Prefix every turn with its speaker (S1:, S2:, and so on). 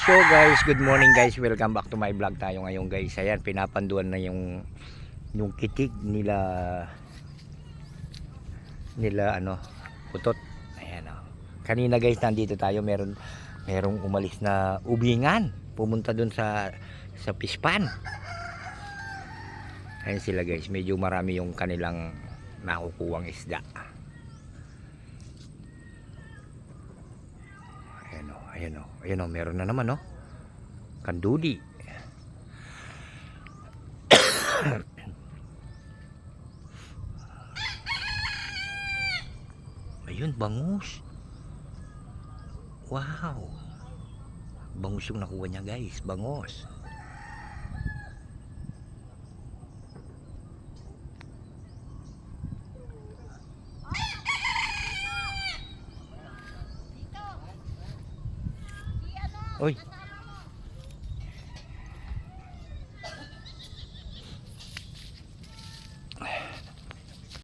S1: So guys, good morning guys. Welcome back to my vlog tayo ngayon guys. Ayan, pinapanduan na yung yung kitig nila nila ano, putot. Ayan oh. Kanina guys, nandito tayo meron merong umalis na ubingan. Pumunta dun sa sa pispan. Ayan sila guys, medyo marami yung kanilang nakukuwang isda. Ayan o, ayan o, ayan o, meron na naman o. Kandudi. Ayun, bangus. Wow. Bangus yung nakuha niya guys, bangus. ôi.